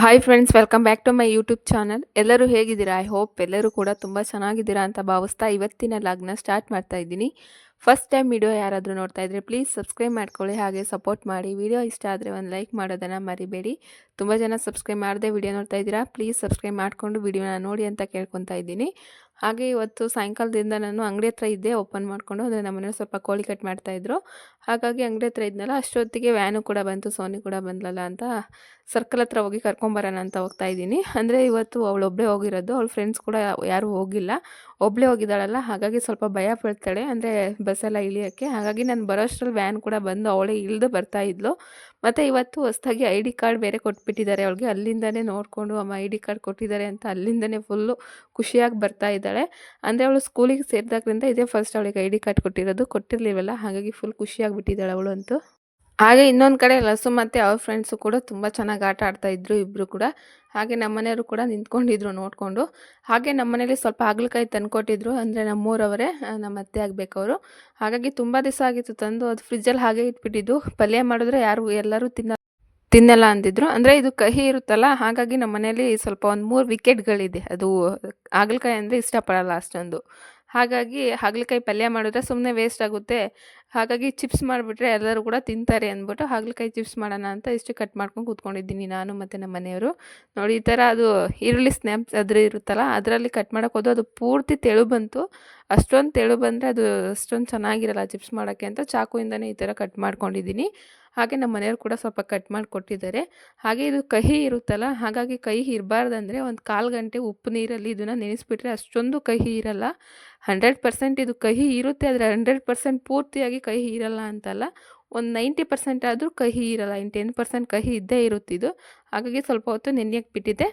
Hi friends welcome back to my YouTube channel ಎಲ್ಲರೂ ಹೇಗಿದ್ದೀರಾ? I hope ಎಲ್ಲರೂ ಕೂಡ ತುಂಬ ಚೆನ್ನಾಗಿದ್ದೀರಾ ಅಂತ ಭಾವಿಸ್ತಾ ಇವತ್ತಿನ ಲಾಗ್ನ ಸ್ಟಾರ್ಟ್ ಮಾಡ್ತಾ ಇದ್ದೀನಿ. ಫಸ್ಟ್ ಟೈಮ್ ವಿಡಿಯೋ ಯಾರಾದರೂ ನೋಡ್ತಾ ಇದ್ರೆ ಪ್ಲೀಸ್ ಸಬ್ಸ್ಕ್ರೈಬ್ ಮಾಡ್ಕೊಳ್ಳಿ, ಹಾಗೆ ಸಪೋರ್ಟ್ ಮಾಡಿ. ವಿಡಿಯೋ ಇಷ್ಟ ಆದರೆ ಒಂದು ಲೈಕ್ ಮಾಡೋದನ್ನು ಮರಿಬೇಡಿ. ತುಂಬ ಜನ ಸಬ್ಸ್ಕ್ರೈಬ್ ಮಾಡದೆ ವಿಡಿಯೋ ನೋಡ್ತಾ ಇದ್ದೀರಾ? ಪ್ಲೀಸ್ ಸಬ್ಸ್ಕ್ರೈಬ್ ಮಾಡಿಕೊಂಡು ವೀಡಿಯೋನ ನೋಡಿ ಅಂತ ಕೇಳ್ಕೊತಾ ಇದ್ದೀನಿ. ಹಾಗೆ ಇವತ್ತು ಸಾಯಂಕಾಲದಿಂದ ನಾನು ಅಂಗಡಿ ಹತ್ರ ಇದ್ದೆ ಓಪನ್ ಮಾಡಿಕೊಂಡು, ಅಂದರೆ ನಮ್ಮನೆ ಸ್ವಲ್ಪ ಕೋಳಿ ಕಟ್ ಮಾಡ್ತಾಯಿದ್ರು ಹಾಗಾಗಿ ಅಂಗಡಿ ಹತ್ರ ಇದ್ನಲ್ಲ, ಅಷ್ಟೊತ್ತಿಗೆ ವ್ಯಾನು ಕೂಡ ಬಂತು ಸೋನಿ ಕೂಡ ಬಂದಲಲ್ಲ ಅಂತ. ಸರ್ಕಲ್ ಹತ್ರ ಹೋಗಿ ಕರ್ಕೊಂಬರೋಣ ಅಂತ ಹೋಗ್ತಾ ಇದ್ದೀನಿ. ಅಂದರೆ ಇವತ್ತು ಅವಳೊಬ್ಬಳೇ ಹೋಗಿರೋದು, ಅವಳ ಫ್ರೆಂಡ್ಸ್ ಕೂಡ ಯಾರೂ ಹೋಗಿಲ್ಲ. ಒಬ್ಬಳೇ ಹೋಗಿದ್ದಾಳಲ್ಲ, ಹಾಗಾಗಿ ಸ್ವಲ್ಪ ಭಯ ಪಡ್ತಾಳೆ. ಅಂದರೆ ಬಸ್ಸೆಲ್ಲ ಇಳಿಯೋಕ್ಕೆ. ಹಾಗಾಗಿ ನಾನು ಬರೋಷ್ಟರಲ್ಲಿ ವ್ಯಾನ್ ಕೂಡ ಬಂದು ಅವಳೇ ಇಳಿದು ಬರ್ತಾ ಇದ್ಲು. ಮತ್ತು ಇವತ್ತು ಹೊಸ್ದಾಗಿ ಐ ಡಿ ಕಾರ್ಡ್ ಬೇರೆ ಕೊಟ್ಬಿಟ್ಟಿದ್ದಾರೆ. ಅವಳಿಗೆ ಅಲ್ಲಿಂದನೇ ನೋಡಿಕೊಂಡು ಅಮ್ಮ ಐ ಡಿ ಕಾರ್ಡ್ ಕೊಟ್ಟಿದ್ದಾರೆ ಅಂತ ಅಲ್ಲಿಂದನೇ ಫುಲ್ಲು ಖುಷಿಯಾಗಿ ಬರ್ತಾ ಇದ್ದಾಳೆ. ಅಂದರೆ ಅವಳು ಸ್ಕೂಲಿಗೆ ಸೇರಿದಾಗ್ರಿಂದ ಇದೇ ಫಸ್ಟ್ ಅವಳಿಗೆ ಐ ಡಿ ಕಾರ್ಡ್ ಕೊಟ್ಟಿರೋದು. ಕೊಟ್ಟಿರಲಿವಲ್ಲ, ಹಾಗಾಗಿ ಫುಲ್ ಖುಷಿಯಾಗಿಬಿಟ್ಟಿದ್ದಾಳೆ ಅವಳು ಅಂತೂ. ಹಾಗೆ ಇನ್ನೊಂದು ಕಡೆ ಲಸು ಮತ್ತು ಅವ್ರ ಫ್ರೆಂಡ್ಸು ಕೂಡ ತುಂಬ ಚೆನ್ನಾಗಿ ಆಟ ಆಡ್ತಾ ಇದ್ರು ಇಬ್ಬರು ಕೂಡ. ಹಾಗೆ ನಮ್ಮ ಮನೆಯವರು ಕೂಡ ನಿಂತ್ಕೊಂಡಿದ್ರು ನೋಡಿಕೊಂಡು. ಹಾಗೆ ನಮ್ಮ ಮನೇಲಿ ಸ್ವಲ್ಪ ಹಾಗಲಕಾಯಿ ತಂದುಕೊಟ್ಟಿದ್ರು. ಅಂದರೆ ನಮ್ಮೂರವರೇ ನಮ್ಮ ಅತ್ತೆ ಆಗಬೇಕವರು. ಹಾಗಾಗಿ ತುಂಬ ದಿವಸ ಆಗಿತ್ತು ತಂದು. ಅದು ಫ್ರಿಜ್ಜಲ್ಲಿ ಹಾಗೆ ಇಟ್ಬಿಟ್ಟಿದ್ದು. ಪಲ್ಯ ಮಾಡಿದ್ರೆ ಯಾರು, ಎಲ್ಲರೂ ತಿನ್ನ, ತಿನ್ನಲ್ಲ ಅಂದಿದ್ರು. ಅಂದರೆ ಇದು ಕಹಿ ಇರುತ್ತಲ್ಲ, ಹಾಗಾಗಿ ನಮ್ಮ ಮನೇಲಿ ಸ್ವಲ್ಪ ಒಂದು ಮೂರು ವಿಕೆಟ್ಗಳಿದೆ ಅದು, ಹಾಗಲಕಾಯಿ ಅಂದರೆ ಇಷ್ಟಪಡಲ್ಲ ಅಷ್ಟೊಂದು. ಹಾಗಾಗಿ ಹಾಗಲಕಾಯಿ ಪಲ್ಯ ಮಾಡಿದ್ರೆ ಸುಮ್ಮನೆ ವೇಸ್ಟ್ ಆಗುತ್ತೆ. ಹಾಗಾಗಿ ಚಿಪ್ಸ್ ಮಾಡಿಬಿಟ್ರೆ ಎಲ್ಲರೂ ಕೂಡ ತಿಂತಾರೆ ಅಂದ್ಬಿಟ್ಟು ಹಾಗಲಕಾಯಿ ಚಿಪ್ಸ್ ಮಾಡೋಣ ಅಂತ ಇಷ್ಟು ಕಟ್ ಮಾಡ್ಕೊಂಡು ಕೂತ್ಕೊಂಡಿದ್ದೀನಿ ನಾನು ಮತ್ತು ನಮ್ಮ ಮನೆಯವರು. ನೋಡಿ, ಈ ಥರ ಅದು ಈರುಳ್ಳಿ ಸ್ನ್ಯಾಪ್ಸ್ ಅದ್ರ ಇರುತ್ತಲ್ಲ, ಅದರಲ್ಲಿ ಕಟ್ ಮಾಡೋಕೆ ಹೋದು ಅದು ಪೂರ್ತಿ ತೆಳು ಬಂತು. ಅಷ್ಟೊಂದು ತೆಳು ಬಂದರೆ ಅದು ಅಷ್ಟೊಂದು ಚೆನ್ನಾಗಿರಲ್ಲ ಚಿಪ್ಸ್ ಮಾಡೋಕ್ಕೆ ಅಂತ ಚಾಕುವಿಂದನೇ ಈ ಥರ ಕಟ್ ಮಾಡ್ಕೊಂಡಿದ್ದೀನಿ. ಹಾಗೆ ನಮ್ಮ ಮನೆಯವ್ರು ಕೂಡ ಸ್ವಲ್ಪ ಕಟ್ ಮಾಡಿ ಕೊಟ್ಟಿದ್ದಾರೆ. ಹಾಗೆ ಇದು ಕಹಿ ಇರುತ್ತಲ್ಲ, ಹಾಗಾಗಿ ಕಹಿ ಇರಬಾರ್ದಂದ್ರೆ ಒಂದು ಕಾಲು ಗಂಟೆ ಉಪ್ಪು ನೀರಲ್ಲಿ ಇದನ್ನು ನೆನೆಸ್ಬಿಟ್ರೆ ಅಷ್ಟೊಂದು ಕಹಿ ಇರಲ್ಲ. ಹಂಡ್ರೆಡ್ ಪರ್ಸೆಂಟ್ ಇದು ಕಹಿ ಇರುತ್ತೆ, ಆದರೆ ಹಂಡ್ರೆಡ್ ಪರ್ಸೆಂಟ್ ಪೂರ್ತಿಯಾಗಿ ಕಹಿ ಇರಲ್ಲ ಅಂತಲ್ಲ. ಒಂದು ನೈಂಟಿ ಪರ್ಸೆಂಟ್ ಆದರೂ ಕಹಿ ಇರಲ್ಲ ಇನ್ನು ಟೆನ್ ಪರ್ಸೆಂಟ್ ಕಹಿ ಇದ್ದೇ ಇರುತ್ತಿದ್ದು ಹಾಗಾಗಿ ಸ್ವಲ್ಪ ಹೊತ್ತು ನೆನೆಯಕ್ಕೆ ಬಿಟ್ಟಿದ್ದೆ.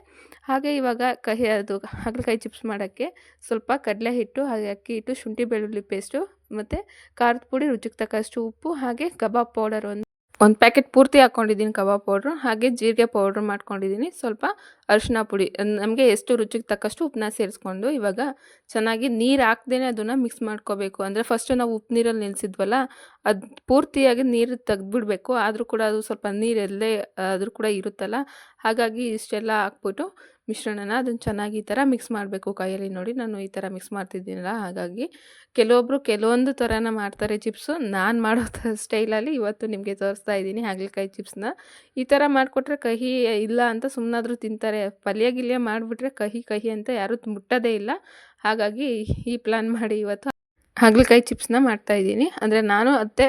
ಹಾಗೆ ಇವಾಗ ಕಹಿ, ಅದು ಹಾಗಲಕಾಯಿ ಚಿಪ್ಸ್ ಮಾಡೋಕ್ಕೆ ಸ್ವಲ್ಪ ಕಡಲೆ ಹಿಟ್ಟು, ಹಾಗೆ ಅಕ್ಕಿ ಹಿಟ್ಟು, ಶುಂಠಿ ಬೆಳ್ಳುಳ್ಳಿ ಪೇಸ್ಟು ಮತ್ತು ಖಾರದ ಪುಡಿ, ರುಚಿಗೆ ತಕ್ಕಷ್ಟು ಉಪ್ಪು, ಹಾಗೆ ಕಬಾಬ್ ಪೌಡರ್ ಒಂದು ಒಂದು ಪ್ಯಾಕೆಟ್ ಪೂರ್ತಿ ಹಾಕ್ಕೊಂಡಿದ್ದೀನಿ ಕಬಾಬ್ ಪೌಡ್ರು ಹಾಗೆ ಜೀರಿಗೆ ಪೌಡ್ರ್ ಮಾಡ್ಕೊಂಡಿದ್ದೀನಿ. ಸ್ವಲ್ಪ ಅರಿಶಿನ ಪುಡಿ ನಮಗೆ ಎಷ್ಟು ರುಚಿಗೆ ತಕ್ಕಷ್ಟು ಉಪ್ಪನ್ನ ಸೇರಿಸ್ಕೊಂಡು ಇವಾಗ ಚೆನ್ನಾಗಿ ನೀರು ಹಾಕ್ದೇ ಅದನ್ನು ಮಿಕ್ಸ್ ಮಾಡ್ಕೋಬೇಕು. ಅಂದರೆ ಫಸ್ಟು ನಾವು ಉಪ್ಪು ನೀರಲ್ಲಿ ನೆನೆಸಿದ್ವಲ್ಲ ಅದು ಪೂರ್ತಿಯಾಗಿ ನೀರು ತೆಗೆದ್ಬಿಡಬೇಕು. ಆದರೂ ಕೂಡ ಅದು ಸ್ವಲ್ಪ ನೀರೆಲ್ಲೇ ಆದರೂ ಕೂಡ ಇರುತ್ತಲ್ಲ. ಹಾಗಾಗಿ ಇಷ್ಟೆಲ್ಲ ಹಾಕ್ಬಿಟ್ಟು ಮಿಶ್ರಣನ ಅದನ್ನು ಚೆನ್ನಾಗಿ ಈ ಥರ ಮಿಕ್ಸ್ ಮಾಡಬೇಕು ಕೈಯಲ್ಲಿ ನೋಡಿ. ನಾನು ಈ ಥರ ಮಿಕ್ಸ್ ಮಾಡ್ತಿದ್ದೀನಲ್ಲ, ಹಾಗಾಗಿ ಕೆಲವೊಬ್ಬರು ಕೆಲವೊಂದು ಥರನ ಮಾಡ್ತಾರೆ ಚಿಪ್ಸು ನಾನು ಮಾಡೋ ಸ್ಟೈಲಲ್ಲಿ ಇವತ್ತು ನಿಮಗೆ ತೋರಿಸ್ತಾ ಇದ್ದೀನಿ ಹಾಗಲಕಾಯಿ ಚಿಪ್ಸ್ನ ಈ ಥರ ಮಾಡಿಕೊಟ್ರೆ ಕಹಿ ಇಲ್ಲ ಅಂತ ಸುಮ್ಮನಾದರೂ ತಿಂತಾರೆ. ಪಲ್ಯ ಗಿಲ್ಯ ಮಾಡಿಬಿಟ್ರೆ ಕಹಿ ಕಹಿ ಅಂತ ಯಾರೂ ಮುಟ್ಟೋದೇ ಇಲ್ಲ. ಹಾಗಾಗಿ ಈ ಪ್ಲ್ಯಾನ್ ಮಾಡಿ ಇವತ್ತು ಹಾಗಲಕಾಯಿ ಚಿಪ್ಸ್ನ ಮಾಡ್ತಾಯಿದ್ದೀನಿ ಅಂದರೆ ನಾನು ಅತ್ತೆ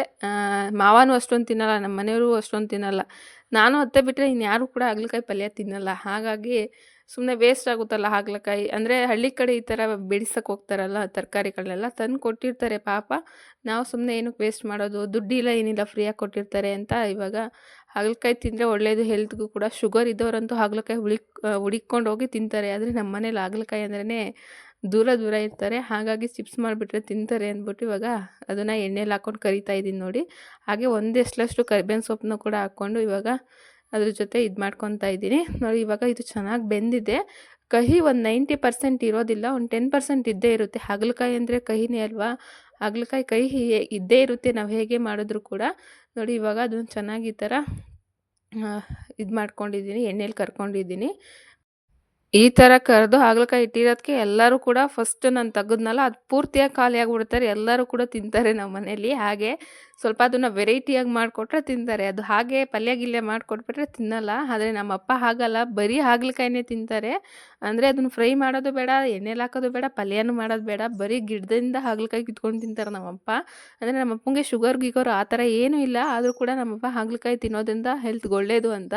ಮಾವನೂ ಅಷ್ಟೊಂದು ತಿನ್ನಲ್ಲ ನಮ್ಮ ಮನೆಯವರು ಅಷ್ಟೊಂದು ತಿನ್ನಲ್ಲ. ನಾನು ಅತ್ತೆ ಬಿಟ್ಟರೆ ಇನ್ಯಾರೂ ಕೂಡ ಹಾಗಲಕಾಯಿ ಪಲ್ಯ ತಿನ್ನಲ್ಲ. ಹಾಗಾಗಿ ಸುಮ್ಮನೆ ವೇಸ್ಟ್ ಆಗುತ್ತಲ್ಲ ಹಾಗಲಕಾಯಿ? ಅಂದರೆ ಹಳ್ಳಿ ಕಡೆ ಈ ಥರ ಬೆಳೆಸಕ್ಕೆ ಹೋಗ್ತಾರಲ್ಲ ತರಕಾರಿಗಳನ್ನೆಲ್ಲ ತಂದು ಕೊಟ್ಟಿರ್ತಾರೆ ಪಾಪ. ನಾವು ಸುಮ್ಮನೆ ಏನಕ್ಕೆ ವೇಸ್ಟ್ ಮಾಡೋದು? ದುಡ್ಡಿಲ್ಲ, ಏನಿಲ್ಲ ಫ್ರೀಯಾಗಿ ಕೊಟ್ಟಿರ್ತಾರೆ ಅಂತ ಇವಾಗ ಹಾಗಲಕಾಯಿ ತಿಂದರೆ ಒಳ್ಳೆಯದು ಹೆಲ್ತ್ಗೂ ಕೂಡ ಶುಗರ್ ಇದ್ದವರಂತೂ ಹಾಗಲಕಾಯಿ ಹುಳಿ ಹುಡಿಕೊಂಡು ಹೋಗಿ ತಿಂತಾರೆ. ಆದರೆ ನಮ್ಮ ಮನೇಲಿ ಹಾಗಲಕಾಯಿ ಅಂದ್ರೇ ದೂರ ದೂರ ಇರ್ತಾರೆ. ಹಾಗಾಗಿ ಚಿಪ್ಸ್ ಮಾಡಿಬಿಟ್ರೆ ತಿಂತಾರೆ ಅಂದ್ಬಿಟ್ಟು ಇವಾಗ ಅದನ್ನು ಎಣ್ಣೆಲಿ ಹಾಕ್ಕೊಂಡು ಕರಿತಾ ಇದ್ದೀನಿ ನೋಡಿ. ಹಾಗೆ ಒಂದೆಷ್ಟಲಷ್ಟು ಕರಿಬೇವಿನ ಸೊಪ್ಪನ್ನು ಕೂಡ ಹಾಕ್ಕೊಂಡು ಇವಾಗ ಅದ್ರ ಜೊತೆ ಇದು ಮಾಡ್ಕೊತಾ ಇದ್ದೀನಿ. ನೋಡಿ, ಇವಾಗ ಇದು ಚೆನ್ನಾಗಿ ಬೆಂದಿದೆ. ಕಹಿ ಒಂದು ನೈಂಟಿ ಪರ್ಸೆಂಟ್ ಇರೋದಿಲ್ಲ, ಒಂದು ಟೆನ್ ಪರ್ಸೆಂಟ್ ಇದ್ದೇ ಇರುತ್ತೆ. ಹಾಗಲಕಾಯಿ ಅಂದರೆ ಕಹಿನೇ ಅಲ್ವಾ? ಹಾಗಲಕಾಯಿ ಕಹಿ ಇದ್ದೇ ಇರುತ್ತೆ, ನಾವು ಹೇಗೆ ಮಾಡಿದ್ರು ಕೂಡ. ನೋಡಿ, ಇವಾಗ ಅದನ್ನು ಚೆನ್ನಾಗಿ ಈ ಥರ ಇದು ಮಾಡ್ಕೊಂಡಿದ್ದೀನಿ, ಎಣ್ಣೆಲಿ ಕರ್ಕೊಂಡಿದ್ದೀನಿ. ಈ ಥರ ಕರೆದು ಹಾಗಲಕಾಯಿ ಇಟ್ಟಿರೋದಕ್ಕೆ ಎಲ್ಲರೂ ಕೂಡ ಫಸ್ಟ್ ನಾನು ತೆಗೆದ್ನಲ್ಲ, ಅದು ಪೂರ್ತಿಯಾಗಿ ಖಾಲಿ ಆಗಿಬಿಡ್ತಾರೆ ಎಲ್ಲರೂ ಕೂಡ ತಿಂತಾರೆ ನಮ್ಮ ಮನೆಯಲ್ಲಿ ಹಾಗೆ ಸ್ವಲ್ಪ ಅದನ್ನು ವೆರೈಟಿಯಾಗಿ ಮಾಡಿಕೊಟ್ರೆ ತಿಂತಾರೆ. ಅದು ಹಾಗೆ ಪಲ್ಯ ಗಿಲ್ಯ ಮಾಡಿಕೊಟ್ಬಿಟ್ರೆ ತಿನ್ನಲ್ಲ. ಆದರೆ ನಮ್ಮ ಅಪ್ಪ ಹಾಗಲ್ಲ. ಬರೀ ಹಾಗಲಕಾಯಿನೇ ತಿಂತಾರೆ. ಅಂದರೆ ಅದನ್ನು ಫ್ರೈ ಮಾಡೋದು ಬೇಡ, ಎಣ್ಣೆಲಿ ಹಾಕೋದು ಬೇಡ, ಪಲ್ಯನೂ ಮಾಡೋದು ಬೇಡ. ಬರೀ ಗಿಡದಿಂದ ಹಾಗಲಕಾಯಿ ಕಿತ್ಕೊಂಡು ತಿಂತಾರೆ ನಮ್ಮಪ್ಪ. ಅಂದರೆ ನಮ್ಮ ಅಪ್ಪಂಗೆ ಶುಗರ್ ಗಿಗೋರು ಆ ಥರ ಏನೂ ಇಲ್ಲ. ಆದರೂ ಕೂಡ ನಮ್ಮಪ್ಪ ಹಾಗಲಕಾಯಿ ತಿನ್ನೋದ್ರಿಂದ ಹೆಲ್ತ್ಗೆ ಒಳ್ಳೆಯದು ಅಂತ,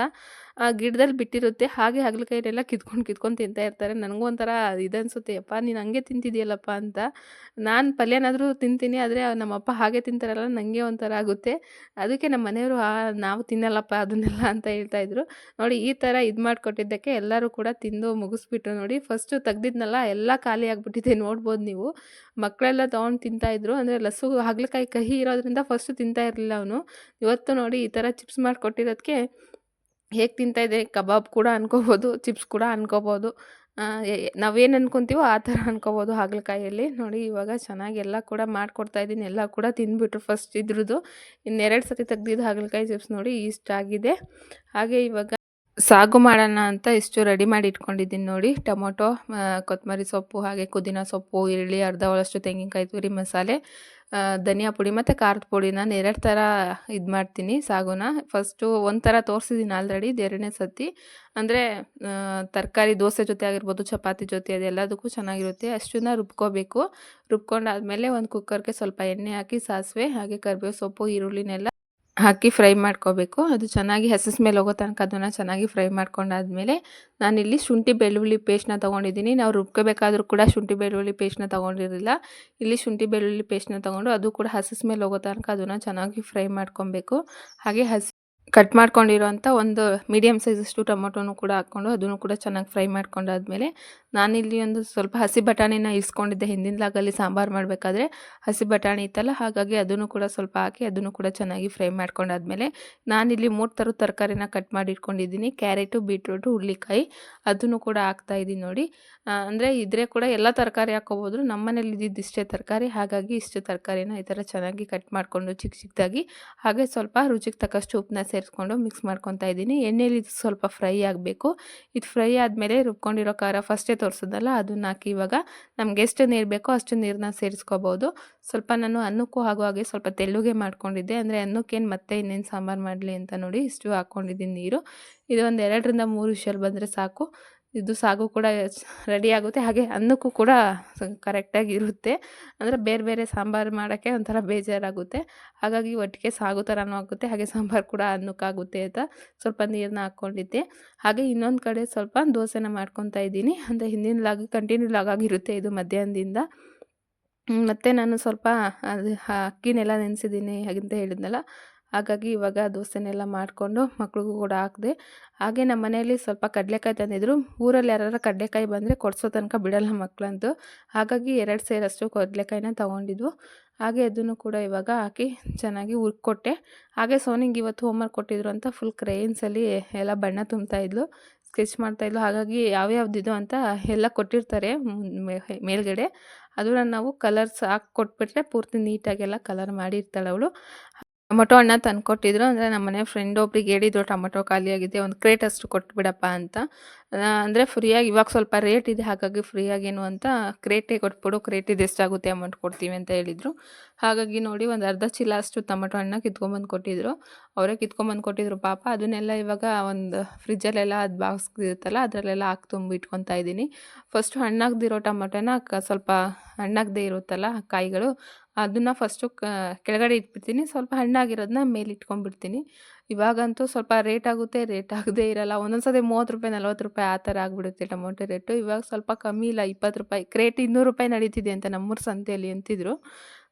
ಆ ಗಿಡದಲ್ಲಿ ಬಿಟ್ಟಿರುತ್ತೆ. ಹಾಗೆ ಹಾಗಲಕಾಯಿನೆಲ್ಲ ಕಿತ್ಕೊಂಡು ಕಿತ್ಕೊಂಡು ತಿಂತಾ ಇರ್ತಾರೆ. ನನಗೂ ಒಂಥರ ಇದನ್ಸುತ್ತೆ ಅಪ್ಪ ನೀನು ಹಂಗೆ ತಿಂತಿದೆಯಲ್ಲಪ್ಪ ಅಂತ. ನಾನು ಪಲ್ಯನಾದರೂ ತಿಂತೀನಿ. ಆದರೆ ನಮ್ಮಪ್ಪ ಹಾಗೆ ತಿಂತಾರಲ್ಲ. ನನಗೆ ಒಂಥರ ಆಗುತ್ತೆ. ಅದಕ್ಕೆ ನಮ್ಮ ಮನೆಯವರು ನಾವು ತಿನ್ನಲ್ಲಪ್ಪ, ಅದನ್ನೆಲ್ಲ ಅಂತ ಹೇಳ್ತಾ ಇದ್ರು. ನೋಡಿ, ಈ ಥರ ಇದು ಮಾಡಿಕೊಟ್ಟಿದ್ದಕ್ಕೆ ಎಲ್ಲರೂ ಕೂಡ ತಿಂದು ಮುಗಿಸ್ಬಿಟ್ರು ನೋಡಿ. ಫಸ್ಟು ತೆಗ್ದಿದ್ನಲ್ಲ, ಎಲ್ಲ ಖಾಲಿ ಆಗಿಬಿಟ್ಟಿದೆ. ನೋಡ್ಬೋದು ನೀವು. ಮಕ್ಕಳೆಲ್ಲ ತೊಗೊಂಡು ತಿಂತಾಯಿದ್ರು ಅಂದರೆ ಲಸು ಹಾಗಲಕಾಯಿ ಕಹಿ ಇರೋದ್ರಿಂದ ಫಸ್ಟು ತಿಂತಾ ಇರಲಿಲ್ಲ ಅವನು. ಇವತ್ತು ನೋಡಿ, ಈ ಥರ ಚಿಪ್ಸ್ ಮಾಡಿಕೊಟ್ಟಿರೋದಕ್ಕೆ ಹೇಗೆ ತಿಂತಾಯಿದೆ ಕಬಾಬ್ ಕೂಡ ಅನ್ಕೋಬೋದು, ಚಿಪ್ಸ್ ಕೂಡ ಅನ್ಕೋಬೋದು. ನಾವೇನು ಅನ್ಕೊತೀವೋ ಆ ಥರ ಅನ್ಕೋಬೋದು ಹಾಗಲಕಾಯಲ್ಲಿ. ನೋಡಿ, ಇವಾಗ ಚೆನ್ನಾಗಿ ಎಲ್ಲ ಕೂಡ ಮಾಡಿಕೊಡ್ತಾಯಿದ್ದೀನಿ ಎಲ್ಲ ಕೂಡ ತಿಂದುಬಿಟ್ರು ಫಸ್ಟ್ ಇದ್ರದ್ದು ಇನ್ನೆರಡು ಸತಿ ತೆಗ್ದಿದ್ದು ಹಾಗಲಕಾಯಿ ಚಿಪ್ಸ್ ನೋಡಿ ಇಷ್ಟ ಆಗಿದೆ ಹಾಗೆ ಇವಾಗ ಸಾಗು ಮಾಡೋಣ ಅಂತ ಇಷ್ಟು ರೆಡಿ ಮಾಡಿ ಇಟ್ಕೊಂಡಿದ್ದೀನಿ ನೋಡಿ. ಟೊಮೊಟೊ ಕೊತ್ತಂಬರಿ ಸೊಪ್ಪು ಹಾಗೆ ಪುದೀನ ಸೊಪ್ಪು, ಈರುಳ್ಳಿ, ಅರ್ಧ ಒಳಷ್ಟು ತೆಂಗಿನಕಾಯಿ, ತುರಿ ಮಸಾಲೆ ಧನಿಯಾ ಪುಡಿ ಮತ್ತು ಖಾರದ ಪುಡಿ. ನಾನು ಎರಡು ಥರ ಇದು ಮಾಡ್ತೀನಿ ಸಾಗುನ. ಫಸ್ಟು ಒಂದು ಥರ ತೋರಿಸಿದ್ದೀನಿ ಆಲ್ರೆಡಿ ಇದು ಎರಡನೇ ಸತಿ. ಅಂದರೆ ತರಕಾರಿ ದೋಸೆ ಜೊತೆ ಆಗಿರ್ಬೋದು, ಚಪಾತಿ ಜೊತೆ ಅದೆಲ್ಲದಕ್ಕೂ ಚೆನ್ನಾಗಿರುತ್ತೆ. ಅಷ್ಟನ್ನ ರುಬ್ಕೋಬೇಕು. ರುಬ್ಕೊಂಡಾದ್ಮೇಲೆ ಒಂದು ಕುಕ್ಕರ್ಗೆ ಸ್ವಲ್ಪ ಎಣ್ಣೆ ಹಾಕಿ, ಸಾಸಿವೆ ಹಾಗೆ ಕರಿಬೇವು ಸೊಪ್ಪು, ಈರುಳ್ಳಿನೆಲ್ಲ ಹಾಕಿ ಫ್ರೈ ಮಾಡ್ಕೋಬೇಕು. ಅದು ಚೆನ್ನಾಗಿ ಹಸಿಸ್ ಮೇಲೆ ಹೋಗೋ ತನಕ ಅದನ್ನು ಚೆನ್ನಾಗಿ ಫ್ರೈ ಮಾಡ್ಕೊಂಡಾದ್ಮೇಲೆ ನಾನಿಲ್ಲಿ ಶುಂಠಿ ಬೆಳ್ಳುಳ್ಳಿ ಪೇಸ್ಟ್ನ ತೊಗೊಂಡಿದ್ದೀನಿ. ನಾವು ರುಬ್ಕೋಬೇಕಾದ್ರೂ ಕೂಡ ಶುಂಠಿ ಬೆಳ್ಳುಳ್ಳಿ ಪೇಸ್ಟ್ನ ತೊಗೊಂಡಿರಲಿಲ್ಲ ಇಲ್ಲಿ ಶುಂಠಿ ಬೆಳ್ಳುಳ್ಳಿ ಪೇಸ್ಟ್ನ ತೊಗೊಂಡು ಅದು ಕೂಡ ಹಸಿಸ್ ಮೇಲೆ ಹೋಗೋ ತನಕ ಅದನ್ನು ಚೆನ್ನಾಗಿ ಫ್ರೈ ಮಾಡ್ಕೊಬೇಕು. ಹಾಗೆ ಹಸಿ ಕಟ್ ಮಾಡ್ಕೊಂಡಿರೋಂಥ ಒಂದು ಮೀಡಿಯಮ್ ಸೈಜಷ್ಟು ಟೊಮೊಟೊನು ಕೂಡ ಹಾಕ್ಕೊಂಡು ಅದನ್ನು ಕೂಡ ಚೆನ್ನಾಗಿ ಫ್ರೈ ಮಾಡ್ಕೊಂಡಾದ್ಮೇಲೆ ನಾನಿಲ್ಲಿ ಒಂದು ಸ್ವಲ್ಪ ಹಸಿ ಬಟಾಣಿನ ಇಸ್ಕೊಂಡಿದ್ದೆ. ಹಿಂದಿನ ಲಾಗಲ್ಲಿ ಸಾಂಬಾರು ಮಾಡಬೇಕಾದ್ರೆ ಹಸಿ ಬಟಾಣಿ ಇತ್ತಲ್ಲ, ಹಾಗಾಗಿ ಅದನ್ನು ಕೂಡ ಸ್ವಲ್ಪ ಹಾಕಿ ಅದನ್ನು ಕೂಡ ಚೆನ್ನಾಗಿ ಫ್ರೈ ಮಾಡ್ಕೊಂಡಾದ್ಮೇಲೆ ನಾನಿಲ್ಲಿ ಮೂರು ಥರದ ತರಕಾರಿನ ಕಟ್ ಮಾಡಿ ಇಟ್ಕೊಂಡಿದ್ದೀನಿ ಕ್ಯಾರೆಟು, ಬೀಟ್ರೂಟು, ಹುರುಳಿಕಾಯಿ ಅದನ್ನು ಕೂಡ ಹಾಕ್ತಾ ಇದ್ದೀನಿ ನೋಡಿ. ಅಂದರೆ ಇದ್ರೆ ಕೂಡ ಎಲ್ಲ ತರಕಾರಿ ಹಾಕೋಬೋದು ನಮ್ಮ ಮನೇಲಿ ಇದ್ದಿದ್ದು ಇಷ್ಟೇ ತರಕಾರಿ, ಹಾಗಾಗಿ ಇಷ್ಟು ತರಕಾರಿನ ಈ ಥರ ಚೆನ್ನಾಗಿ ಕಟ್ ಮಾಡಿಕೊಂಡು ಚಿಕ್ಕ ಚಿಕ್ಕದಾಗಿ ಹಾಗೆ ಸ್ವಲ್ಪ ರುಚಿಗೆ ತಕ್ಕಷ್ಟು ಉಪ್ಪನ್ನ ಸೇರಿಸ್ಕೊಂಡು ಮಿಕ್ಸ್ ಮಾಡ್ಕೊತಾ ಇದ್ದೀನಿ. ಎಣ್ಣೆಲಿ ಇದು ಸ್ವಲ್ಪ ಫ್ರೈ ಆಗಬೇಕು. ಇದು ಫ್ರೈ ಆದಮೇಲೆ ರುಬ್ಕೊಂಡಿರೋ ಖಾರ ಫಸ್ಟೇ ತೋರಿಸೋದಲ್ಲ, ಅದನ್ನ ಹಾಕಿ ಇವಾಗ ನಮ್ಗೆ ಎಷ್ಟು ನೀರು ಬೇಕೋ ಅಷ್ಟು ನೀರನ್ನ ಸೇರಿಸ್ಕೋಬೋದು. ಸ್ವಲ್ಪ ನಾನು ಅನ್ನಕ್ಕೂ ಆಗೋ ಹಾಗೆ ಸ್ವಲ್ಪ ತೆಳ್ಳುಗೆ ಮಾಡ್ಕೊಂಡಿದ್ದೆ. ಅಂದರೆ ಅನ್ನಕ್ಕೇನು ಮತ್ತೆ ಇನ್ನೇನು ಸಾಂಬಾರು ಮಾಡಲಿ ಅಂತ ನೋಡಿ ಇಷ್ಟು ಹಾಕ್ಕೊಂಡಿದ್ದೀನಿ ನೀರು. ಇದು ಒಂದು ಎರಡರಿಂದ ಮೂರು ವಿಷಲ್ ಬಂದರೆ ಸಾಕು. ಇದು ಸಾಗು ಕೂಡ ರೆಡಿ ಆಗುತ್ತೆ. ಹಾಗೆ ಅನ್ನಕ್ಕೂ ಕೂಡ ಕರೆಕ್ಟಾಗಿ ಇರುತ್ತೆ. ಅಂದರೆ ಬೇರೆ ಬೇರೆ ಸಾಂಬಾರು ಮಾಡೋಕ್ಕೆ ಒಂಥರ ಬೇಜಾರಾಗುತ್ತೆ. ಹಾಗಾಗಿ ಒಟ್ಟಿಗೆ ಸಾಗು ಥರನೂ ಆಗುತ್ತೆ. ಹಾಗೆ ಸಾಂಬಾರು ಕೂಡ ಅನ್ನಕ್ಕಾಗುತ್ತೆ ಅಂತ ಸ್ವಲ್ಪ ನೀರನ್ನ ಹಾಕ್ಕೊಂಡಿದ್ದೆ. ಹಾಗೆ ಇನ್ನೊಂದು ಕಡೆ ಸ್ವಲ್ಪ ದೋಸೆನ ಮಾಡ್ಕೊತಾ ಇದ್ದೀನಿ. ಅಂದರೆ ಹಿಂದಿನ ಲಾಗ್ ಕಂಟಿನ್ಯೂ ಲಾಗ್ ಆಗಿರುತ್ತೆ ಇದು ಮಧ್ಯಾಹ್ನದಿಂದ. ಮತ್ತು ನಾನು ಸ್ವಲ್ಪ ಅದು ಅಕ್ಕಿನೆಲ್ಲ ನೆನೆಸಿದ್ದೀನಿ ಹಾಗಂತ ಹೇಳಿದ್ನಲ್ಲ. ಹಾಗಾಗಿ ಇವಾಗ ದೋಸೆನೆಲ್ಲ ಮಾಡಿಕೊಂಡು ಮಕ್ಳಿಗೂ ಕೂಡ ಹಾಕಿದೆ. ಹಾಗೆ ನಮ್ಮ ಮನೆಯಲ್ಲಿ ಸ್ವಲ್ಪ ಕಡಲೆಕಾಯಿ ತಂದಿದ್ರು. ಊರಲ್ಲಿ ಯಾರು ಕಡಲೆಕಾಯಿ ಬಂದರೆ ಕೊಡಿಸೋ ತನಕ ಬಿಡಲ್ಲ ಮಕ್ಕಳಂತೂ ಹಾಗಾಗಿ ಎರಡು ಸೇರಷ್ಟು ಕಡಲೆಕಾಯಿನ ತೊಗೊಂಡಿದ್ವು. ಹಾಗೆ ಅದನ್ನು ಕೂಡ ಇವಾಗ ಹಾಕಿ ಚೆನ್ನಾಗಿ ಹುರ್ಕೊಟ್ಟೆ. ಹಾಗೆ ಸೋನಿಂಗ್ ಇವತ್ತು ಹೋಮ್ವರ್ಕ್ ಕೊಟ್ಟಿದ್ರು ಅಂತ ಫುಲ್ ಕ್ರೇನ್ಸಲ್ಲಿ ಎಲ್ಲ ಬಣ್ಣ ತುಂಬ್ತಾ ಇದ್ಲು. ಸ್ಕೆಚ್ ಮಾಡ್ತಾಯಿದ್ಲು ಹಾಗಾಗಿ ಯಾವ್ಯಾವ್ದಿದು ಅಂತ ಎಲ್ಲ ಕೊಟ್ಟಿರ್ತಾರೆ ಮೇಲ್ಗಡೆ. ಅದನ್ನು ನಾವು ಕಲರ್ಸ್ ಹಾಕಿ ಕೊಟ್ಬಿಟ್ರೆ ಪೂರ್ತಿ ನೀಟಾಗೆಲ್ಲ ಕಲರ್ ಮಾಡಿರ್ತಾಳೆ ಅವಳು. ಟೊಮೊಟೊ ಹಣ್ಣ ತಂದುಕೊಟ್ಟಿದ್ರು, ಅಂದರೆ ನಮ್ಮ ಫ್ರೆಂಡ್ ಒಬ್ರಿಗೆ ಹೇಳಿದ್ರು, ಟೊಮೊಟೊ ಖಾಲಿಯಾಗಿದೆ, ಒಂದು ಕ್ರೇಟ್ ಅಷ್ಟು ಕೊಟ್ಬಿಡಪ್ಪ ಅಂತ. ಅಂದರೆ ಫ್ರೀಯಾಗಿ ಇವಾಗ ಸ್ವಲ್ಪ ರೇಟ್ ಇದೆ, ಹಾಗಾಗಿ ಫ್ರೀಯಾಗೇನು ಅಂತ ಕ್ರೇಟೇ ಕೊಟ್ಬಿಡು ಕ್ರೇಟಿದು ಎಷ್ಟಾಗುತ್ತೆ ಅಮೌಂಟ್ ಕೊಡ್ತೀವಿ ಅಂತ ಹೇಳಿದರು. ಹಾಗಾಗಿ ನೋಡಿ ಒಂದು ಅರ್ಧ ಚೀಲ ಅಷ್ಟು ಟೊಮೆಟೊ ಹಣ್ಣ ಕಿತ್ಕೊಂಬಂದು ಕೊಟ್ಟಿದ್ರು. ಅವರೇ ಕಿತ್ಕೊಂಬಂದು ಕೊಟ್ಟಿದ್ರು. ಪಾಪ ಅದನ್ನೆಲ್ಲ ಇವಾಗ ಒಂದು ಫ್ರಿಜ್ಜಲ್ಲೆಲ್ಲ ಅದು ಬಾಕ್ಸ್ ಇರುತ್ತಲ್ಲ, ಅದರಲ್ಲೆಲ್ಲ ಹಾಕಿ ತುಂಬಿ ಇಟ್ಕೊತಾ ಇದ್ದೀನಿ. ಫಸ್ಟು ಹಣ್ಣಾಗ್ದಿರೋ ಟೊಮೊಟೊನ ಸ್ವಲ್ಪ ಹಣ್ಣಾಗದೇ ಇರುತ್ತಲ್ಲ ಕಾಯಿಗಳು, ಅದನ್ನು ಫಸ್ಟು ಕೆಳಗಡೆ ಇಟ್ಬಿಡ್ತೀನಿ. ಸ್ವಲ್ಪ ಹಣ್ಣಾಗಿರೋದನ್ನ ಮೇಲೆ ಇಟ್ಕೊಂಡ್ಬಿಡ್ತೀನಿ. ಇವಾಗಂತೂ ಸ್ವಲ್ಪ ರೇಟ್ ಆಗುತ್ತೆ, ರೇಟ್ ಆಗದೇ ಇರಲ್ಲ. ಒಂದೊಂದು ಸತಿ ಮೂವತ್ತು ರೂಪಾಯಿ, ನಲ್ವತ್ತು ರೂಪಾಯಿ ಆ ಥರ ಆಗಿಬಿಡುತ್ತೆ ಟೊಮೊಟೊ ರೇಟು. ಇವಾಗ ಸ್ವಲ್ಪ ಕಮ್ಮಿ ಇಲ್ಲ, ಇಪ್ಪತ್ತು ರೂಪಾಯಿ ಕ್ರೇಟ್ ಇನ್ನೂರು ರೂಪಾಯಿ ನಡೀತಿದೆ ಅಂತ ನಮ್ಮೂರ ಸಂತೆಯಲ್ಲಿ ಅಂತಿದ್ರು.